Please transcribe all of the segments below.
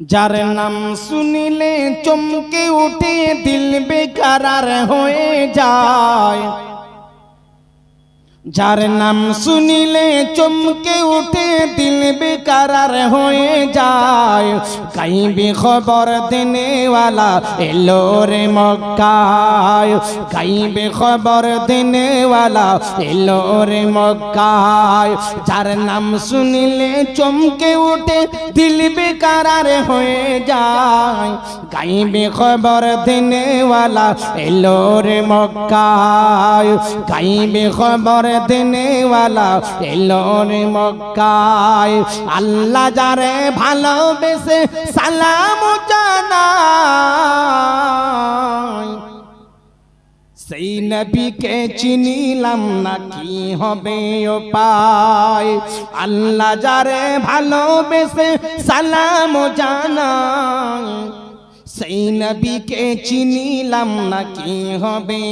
যার নাম শুনিলে চমকে উঠে দিল বেকারার হয়ে যায়। যার নাম শুনিলে চমকে উঠে দিল বেকারার হয়ে যায়। কাইবি খবর দেনেওয়ালা এলো রে মক্কায়। কাইবি খবর দেনেওয়ালা এলো রে মক্কায়। যার নাম শুনিলে চমকে উঠে দিল বেকারার হয়ে যায়। গাইবে খবর দেনেওয়ালা এলো রে মক্কায়। গাইবে খবর দেনেওয়ালা এলো রে মক্কায়। আল্লাহ যারে ভালোবেসে সালাম জানায়। সেই নবীকে চিনিলাম না কি হবে উপায়। আল্লাহ যারে ভালোবেসে সালাম জানাই সেই নবীকে চিনিলাম না কি হবে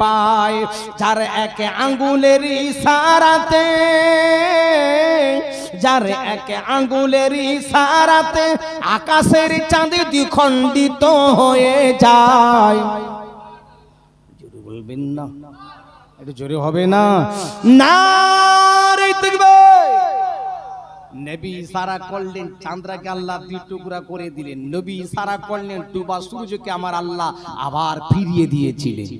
পায়। যার এক আঙ্গুলের ইশারাতে, যার এক আঙ্গুলের ইশারাতে আকাশের চাঁদ দ্বিখণ্ডিত হয়ে যায়। বলবেন না, একটু জোরে হবে না। না নবী সারা করলেন চাঁদ্রাকে আল্লাহ দুই টুকরা করে দিলেন। নবী সারা করলেন ডুবা সূর্যকে আমার আল্লাহ আবার ফিরিয়ে দিয়েছিলেন।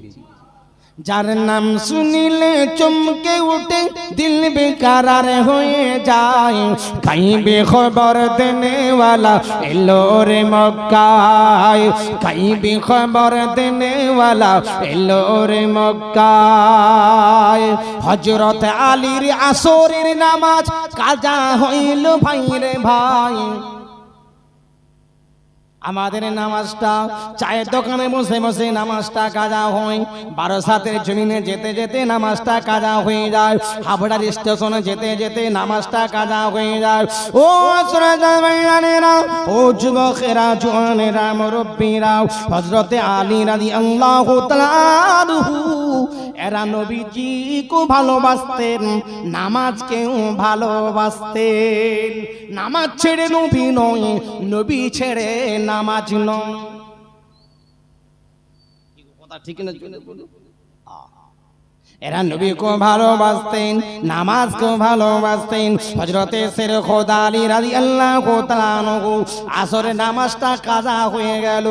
যার নাম শুনিলে চমকে উঠে দিল বেকারার হয়ে যায়। কাইবে খবর দেনেওয়ালা এলো রে মক্কায়। দেনেওয়ালা এলো রে মক্কায়। হজরত আলীর আসরের নামাজ কাজা হইল ভাই রে ভাই। আমাদের নামাজটা চায়ের দোকানে বসে বসে নামাজটা কাজা হয়। বারো সাতের জমিনে যেতে যেতে নামাজটা কাজা হয়ে যায়। হাবড়ার স্টেশনে যেতে যেতে নামাজটা কাজা হয়ে যায়। ও সরাজানেরা ও যুবকেরা, জোয়ানেরা, মুরব্বীরা হজরতে আলী রাজি আল্লাহ এরা নবীজি কো ভালোবাসতেন, নামাজকেও ভালোবাসতেন। নামাজ ছেড়ে নবী নয়, নবী ছেড়ে নামাজ নয়। কথা ঠিক না বলুন। এরা নবী নবীকে ভালোবাসতেন নামাজকে ভালোবাসতেন হজরতে সের খোদা আলী রাজি আল্লাহ কোতানহু আসরে নামাজটা কাজা হয়ে গেল।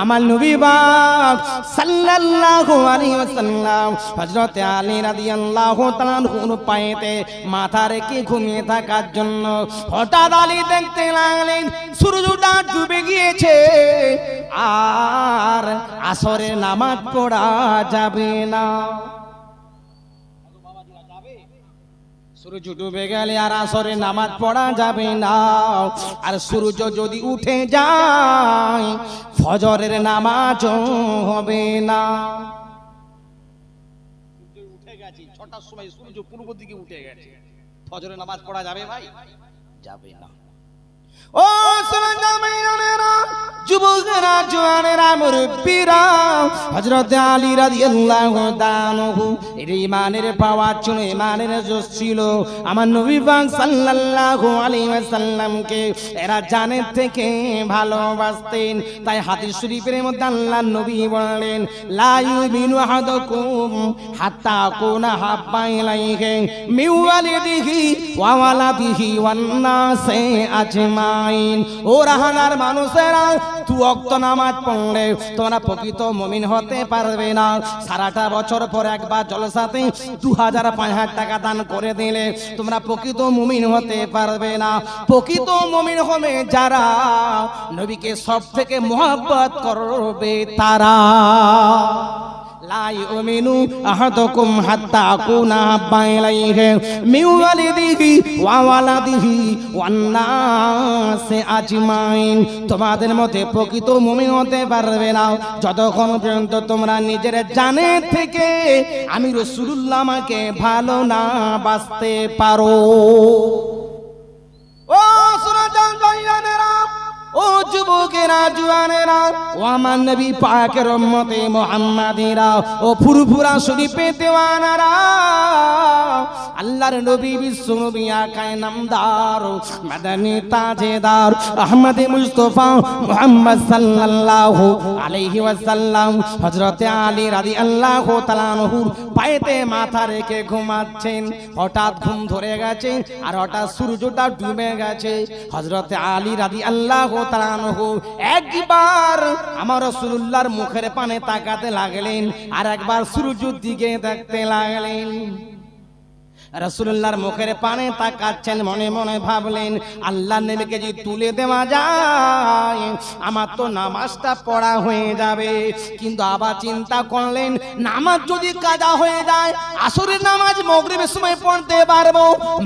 আমার নবী বাপ সাল্লাল্লাহু আলাইহি ওয়াসাল্লাম হজরতে আলী রাজি আল্লাহ তাআলাহুর পায়েতে মাথা রেখে ঘুমিয়ে থাকার জন্য হঠাৎ আলী দেখতে লাগলেন, সূর্যটা ডুবে গিয়েছে। আর আসরে নামাজ পড়া যাবে না। সূর্য ডুবে গেলে আর আসরে নামাজ পড়া যাবে না। আর সূর্য যদি উঠে যায়, ফজরের নামাজ হবে না। উঠে গেছে, ছটার সময় সূর্য পূর্ব দিকে উঠে গেছে। ফজরের নামাজ পড়া যাবে ভাই? যাবে না। ও যুবকেরা, জোয়ানেরা আলী রাদিয়াল্লাহু তাআলাহু, এর পাওয়ার জোশ ছিল। আমার নবী পাক সাল্লাল্লাহু আলাইহি ওয়াসাল্লামকে এরা থেকে ভালোবাসতেন। তাই হাদিস শরীফের মধ্যে আল্লাহর নবী বললেন, লা ইউমিনু আহাদুকুম হাত্তা কুনা হাব্বা ইলাইহি মিন ওয়ালিদিহি ওয়া ওয়ালাদিহি ওয়ান নাসি আজমাইন ও রাহানার মানুষেরা, তু অক্ত নামাজ পড়লে তোমরা প্রকৃত মমিন হতে পারবে না। সারাটা বছর পর একবার জলসাতে দু হাজার পাঁচ হাজার টাকা দান করে দিলে তোমরা প্রকৃত মুমিন হতে পারবে না। প্রকৃত মুমিন হবে যারা নবীকে সব থেকে মোহাব্বত করবে তারা। لا يؤمن أحدكم حتى أكون أحب إليه من والده وولده والناس أجمعين তোমাদের মধ্যে প্রকৃত মুমিন হতে পারবে না যতক্ষণ পর্যন্ত তোমরা নিজের জানে থেকে আমি রসুল্লাহ আমাকে ভালো না বাঁচতে পারো ও আমার নবী পাকের মতে মুহাম্মাদিরা ও ফুরফুরা শরীফে দেওয়ানারা আল্লাহর নবী বিশ্ব নবী আকায় নামদার, মাদানী তাজেদার, আহমদ মুস্তফা মুহাম্মদ সাল্লাল্লাহু আলাইহি ওয়াসাল্লাম, হযরতে আলী রাদিয়াল্লাহু তাআলা আনহুর পায়েতে মাথা রেখে ঘুমাচ্ছেন। হঠাৎ ঘুম ধরে গেছে আর হঠাৎ সূর্যটা ডুবে গেছে। হযরতে আলী রাদিয়াল্লাহু তাআলা আনহু একবার আমার রাসূলুল্লাহর মুখের পানে তাকাতে লাগলেন আর একবার সূর্যের দিকে দেখতে লাগলেন। রসুল্লাহর মুখের পানে তাকাচ্ছেন, মনে মনে ভাবলেন, আল্লাহ নবীকে যদি তুলে দেওয়া যায়, আমার তো নামাজটা পড়া হয়ে যাবে। কিন্তু আবার চিন্তা করলেন, নামাজ যদি কাজা হয়ে যায়, আসরের নামাজ মগরিবের সময় পড়তে পারব।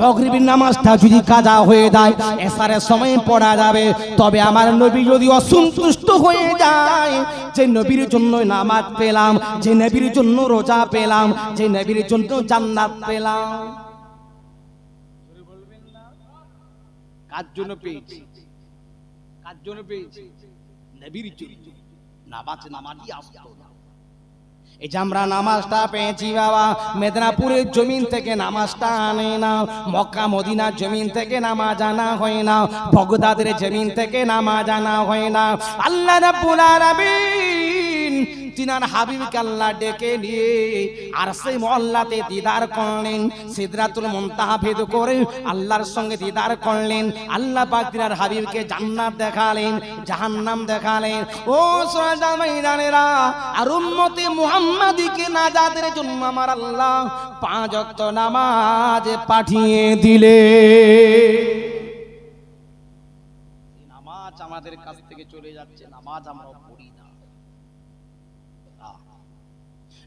মগরিবের নামাজটা যদি কাজা হয়ে যায়, এসারের সময় পড়া যাবে। তবে আমার নবী যদি অসন্তুষ্ট হয়ে যায় যে নবীর জন্য নামাজ পেলাম যে নবীর জন্য রোজা পেলাম যে নবীর জন্য জান্নাত পেলাম। কার জন্য পেয়েছি? কার জন্য পেয়েছি? নবীর জন্য। নামাজ নামাজই আসতো না। এই যে আমরা নামাজটা পেয়েছি বাবা মেদিনীপুরের জমিন থেকে নামাজটা আনে না মক্কা মদিনার জমিন থেকে নামাজ আনা হয় না বগদাদের জমিন থেকে নামাজ আনা হয় না। আল্লাহ রাব্বুল আলামিন তিনার হাবিবকে আল্লাহ ডেকে নিয়ে আর সেই মহল্লাতে দিদার করলেন, সিদরাতুল মুনতাহা ভেদ করে আল্লাহর সঙ্গে দিদার করলেন। আল্লাহ পাক তিনার হাবিবকে জান্নাত দেখালেন, জাহান্নাম দেখালেন। ও সোজা ময়দানেরা, আর উম্মতে মুহাম্মাদিকে নাজাদের জন্য আমার আল্লাহ পাঁচ ওয়াক্ত নামাজ পাঠিয়ে দিলে। নামাজ আমাদের কাছ থেকে চলে যাচ্ছে, নামাজ আমরা পড়ি না।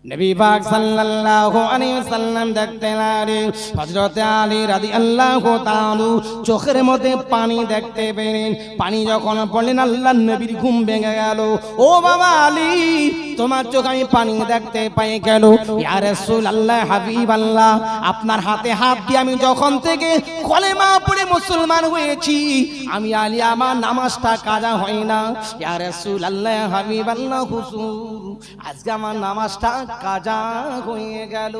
নবী পাক সাল্লাল্লাহু আলাইহি দেখতে হযরত আলী রাদিয়াল্লাহু তাআলা চোখের মধ্যে পানি দেখতে পেলেন। পানি যখন পড়লেন, আল্লাহর নবীর ঘুম ভেঙে গেল। ও বাবা আলী, তোমার চোখ আমি পানি দেখতে পাই গেল ইয়া রাসূলুল্লাহ, হাবিবাল্লাহ, আপনার হাতে হাত দিয়ে আমি যখন থেকে কলেমা পড়ে মুসলমান হয়েছি, আমি আলী, আমার নামাজটা কাজা হয় না। ইয়া রাসূলুল্লাহ, হাবিবাল্লাহ, হুজুর। আজকে আমার নামাজটা কাজা হয়ে গেল।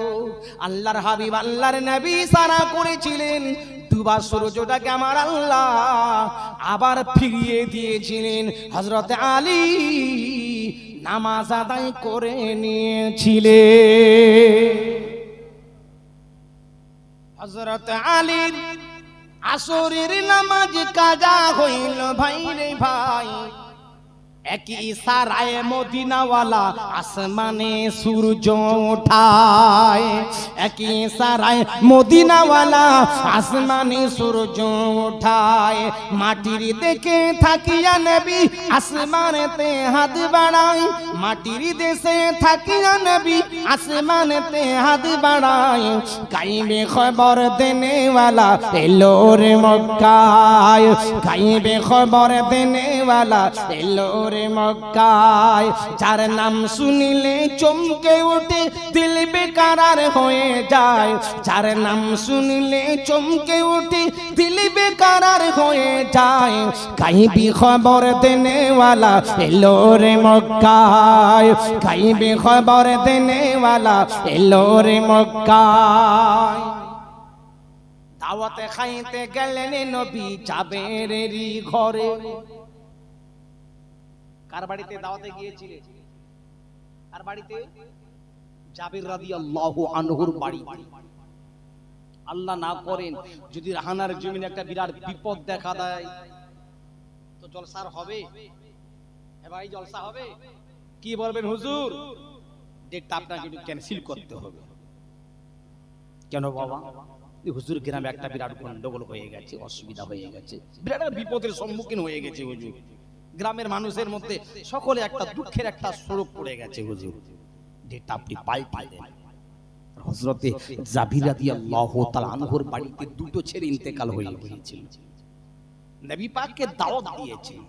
আল্লাহর হাবিব, আল্লাহর নবী সারা করেছিলেন। দুবার সূর্যটাকে আমার আল্লাহ আবার ফিরিয়ে দিয়েছিলেন। হযরত আলী নামাজ আদায় করে নিয়েছিলে হযরত আলীর আসরের নামাজ কাজা হইল ভাই রে ভাই। একই ইশারায় মদিনাওয়ালা আসমানে সূর্য ওঠায়। একই ইশারায় মদিনাওয়ালা আসমানে সূর্য ওঠায়। মাটির দেখে থাকিয়া নবী আসমানেতে হাত বাড়ায়। মাটির দেশে থাকিয়া নবী আসমানেতে হাত বাড়ায়। কাইবে খবর দেনেওয়ালা এলো রে মক্কায়। কাইবে খবর দেনেওয়ালা এলো রে মক্কায়। যার নাম শুনিলে চমকে ওঠে, দিল বেকারার হয়ে যায়। যার নাম শুনিলে চমকে ওঠে, দিল বেকারার হয়ে যায়। কাইবি খবর দেনেওয়ালা এলো রে মক্কায়। কাইবি খবর দেনেওয়ালা এলো রে মক্কায়। দাওয়াতে খাইতে গেলেন নবী চাবেরেরই ঘরে। কার বাড়িতে দাওয়াতে গিয়েছিলে? কার বাড়িতে? জাবির রাদিয়াল্লাহু আনহুর বাড়ি। আল্লাহ না করেন, যদি রাহানার জমিনে একটা বিরাট বিপদ দেখা দেয়, তো জলসার হবে? ভাই, জলসা হবে? কি বলবেন হুজুর? ডেটটা আপনাকে একটু ক্যান্সেল করতে হবে। কেন বাবা? হুজুর গ্রামে একটা বিরাট গন্ডগোল হয়ে গেছে, অসুবিধা হয়ে গেছে। বিরাট বিপদের সম্মুখীন হয়ে গেছে হুজুর। গ্রামের মানুষের মধ্যে সকলে একটা দুঃখের একটা স্বরূপ পড়ে গেছে, হুজুর। যেটা আপনি হজরতে বাড়িতে দুটো ছেলে ইন্তেকাল হয়ে গিয়েছিল। নবী পাককে দাওয়াত দিয়েছে।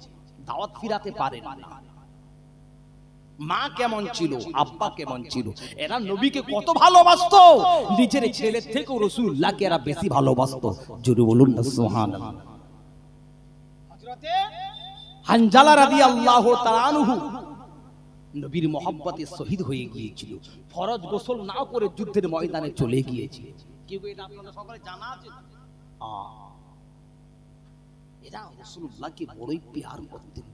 দাওয়াত ফিরাতে না। মা কেমন ছিল, আব্বা কেমন ছিল, এরা নবীকে কত ভালোবাসতো। নিজের ছেলের থেকেও রসুল্লাহকে এরা বেশি ভালোবাসতো। জোরে বলুন না, সুবহানাল্লাহ। হানজালা রাদি আল্লাহ নবীর মহব্বতে শহীদ হয়ে গিয়েছিল। ফরজ গোসল না করে যুদ্ধের ময়দানে চলে গিয়েছিল। এটা সকলে জানা আছে? বড়ই পেয়ার করতেন।